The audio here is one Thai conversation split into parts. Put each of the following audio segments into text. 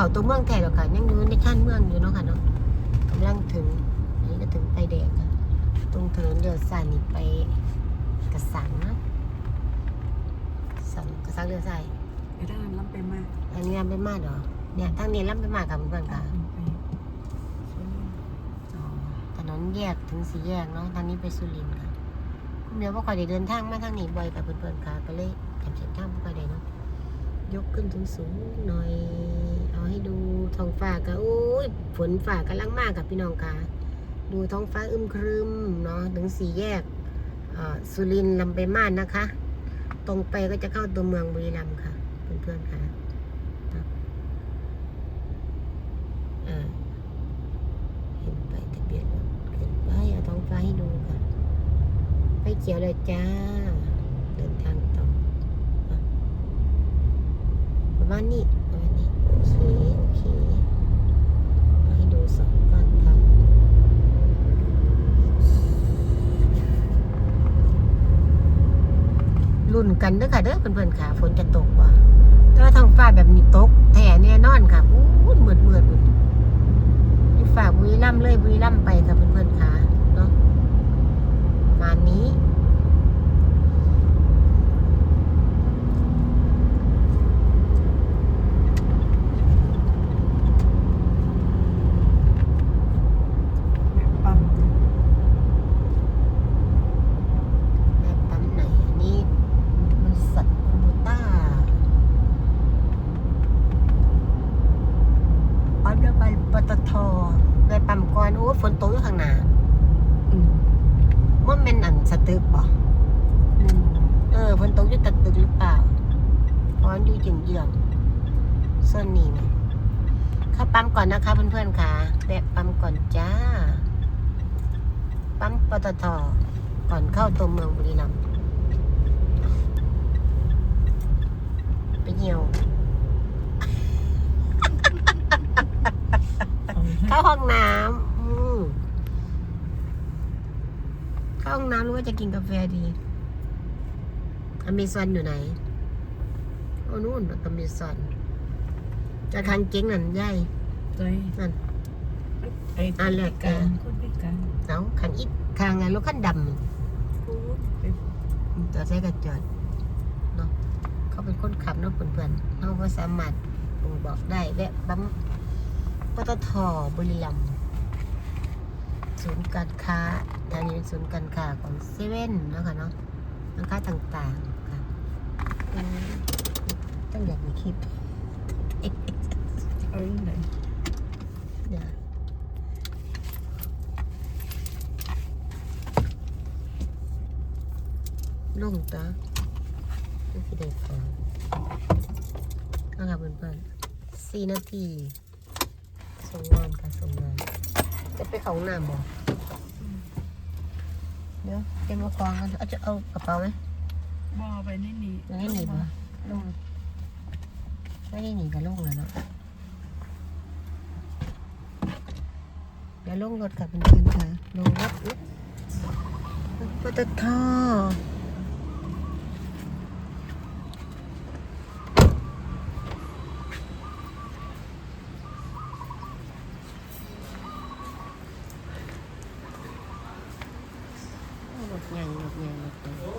เขาตัวเมืองแท้แล้วค่ะยังอยู่ในชั้นเมืองอยู่เนาะค่ะเนาะกำลังถึงนี่ก็ถึงไปแดงค่ะตรงถนนเดือดสายนี่ไปกระสังนะสังกระสังเดือดสายไอ้ท่านล้ำไปมากอันนี้ล้ำไปมากเหรอเนี่ยทางนี้ล้ำไปมากค่ะเพื่อนค่ะถนนแยกถึงสี่แยกเนาะทางนี้ไปสุรินทร์ค่ะเดียวว่าคอยเดินทางมาทางนี้บ่อยค่ะเพื่อนๆค่ะก็เลยจำเส้นทางบ่คอยได้เนาะ ยกขึ้นถึงสูงหน่อย เอาให้ดูท้องฟ้าก็โอ้ยฝนฟ้ากำลังมากกับพี่น้องค่ะดูท้องฟ้าอึมครึมเนาะถึงสี่แยกสุรินทร์ลำไปมานนะคะ ตรงไปก็จะเข้าตัวเมืองบุรีรัมย์ค่ะ เพื่อนๆค่ะเห็นไปทะเบียนรถขึ้นไปเอาท้องฟ้าให้ดูค่ะไปเขียวเลยจ้า เดินทางต่ออะประ มาณนี้ประมาณนี้โอเคโอเคเอาให้ดูสองก้อนค่ะรุ่นกันเด้อค่ะเด้อเพื่อนๆค่ะฝนจะตกว่ะแต่ว่าท้องฟ้าแบบนี้ตกแท้แน่นอนค่ะอู้เหมือนเหมือนอยู่ฝากบุรีรัมย์เลยบุรีรัมย์ไปค่ะเพื่อนๆค่ะเนาะประมานี้ แบบปั๊ม แม่ปั๊มไหนอันนี้บริษัทคูโบต้าปั๊มเรือใบปตทแม่ปั๊มก่ อนโอ้ฝนตกอยู่ข้างหน้าอืมมันเป็นอันสตึกบ่แม่นบ่เออฝนตกอยู่ตัดตึกหรือเปล่าเพราะมันอยู่จึงเยืองส่วนนี้นะเข้าปั๊มก่อนนะคะเพื่อนๆค่ะแวะปั๊มก่อนจ้า ปั๊มปตทก่อนเข้าตัวเมืองบุรีรัมย์ไปเหี่ยวเอาให้เข้าห้องน้ำอืม เข้าห้องน้ำหรือว่าจะกินกาแฟดี อเมซอนอยู่ไหนโอ้นู่นอเมซอนจะคันเก่งนั่นใหญ่ใจนั่น ไอ้อันแรกการเออคนพิการเอาคันอีกคางงานรถคันดำนี่พูดไปจอดใช้กันจอดเนาะเขาเป็นคนขับเนาะเพื่อนๆเขาก็สามารถบ่งบอกได้แวะปั๊มปตทบุรีรัมย์ ศูนย์การค้าทางนี้เป็นศูนย์การค้าของเซเว่นนะค่ะเนาะร้านค้าต่างๆค่ะอืมต้องอยากมีคลิปเอาอย่างไรเดี๋ยวลงตาไม่คิดได้ฟังนะครับเพื่อนๆสี่นาทีส่งงานค่ะส่งงาน จะไปเขาห้องน้ำบ่เดี๋ยวเตรียมมาควางกันเอาจะเอากระเป๋าไหมบ่ไปในนี่ไม่ได้หนีบ่ลงไม่ได้หนีกับลงเลยเนาะเดี๋ยวลงรถกับเพื่อนๆค่ะลงรถอุ๊ยปตทรถใหญ่รถใหญ่รถใหญ่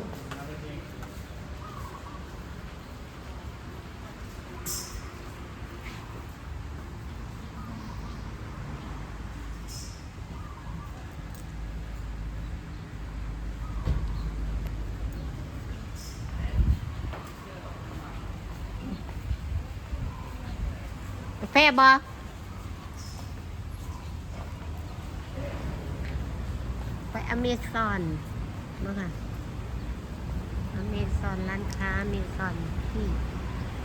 กาแฟบอไปอเมซอนมาค่ะอเมซอนร้านค้าอเมซอนที่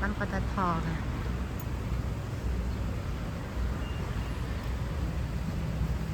ปั๊มปตทค่ะ